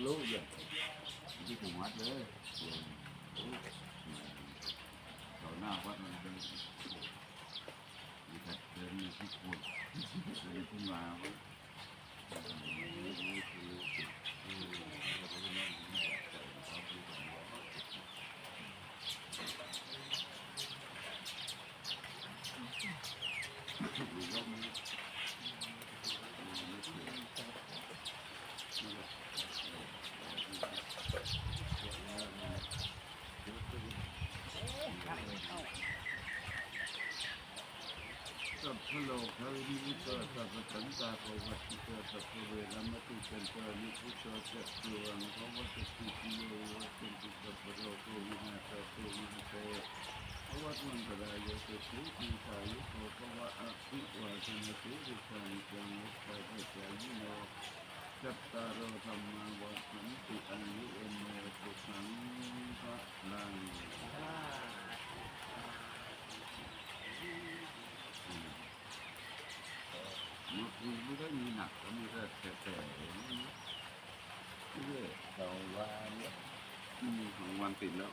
lu giờ đi cùng hết đấy rồi nào quá mình đi thật đến cái cuộn đến cái mà Thank you. วัดมันเป็นมีแต่เดินมีที่ควรเดินขึ้นมาวัดสัพตสัพสันตาโกวัตติโตสัพเวรมติเป็นเจนิพุทโธจักตุวังภวัตติโยวัตติสัพพโลกวินาศตุวินาเตภวัตมันตรายโสสุขีสายุโภภวะอภิวาสนาสุริสังจังวุฒาเจายิโนจัตตารธรรมาวัฏันติอายุเอโนสุขังพระลัง มันไม่ได้มีหนักก็มีแต่แต่แต่เรื่อยสองวันเนี่ยมีของวันติดแล้ว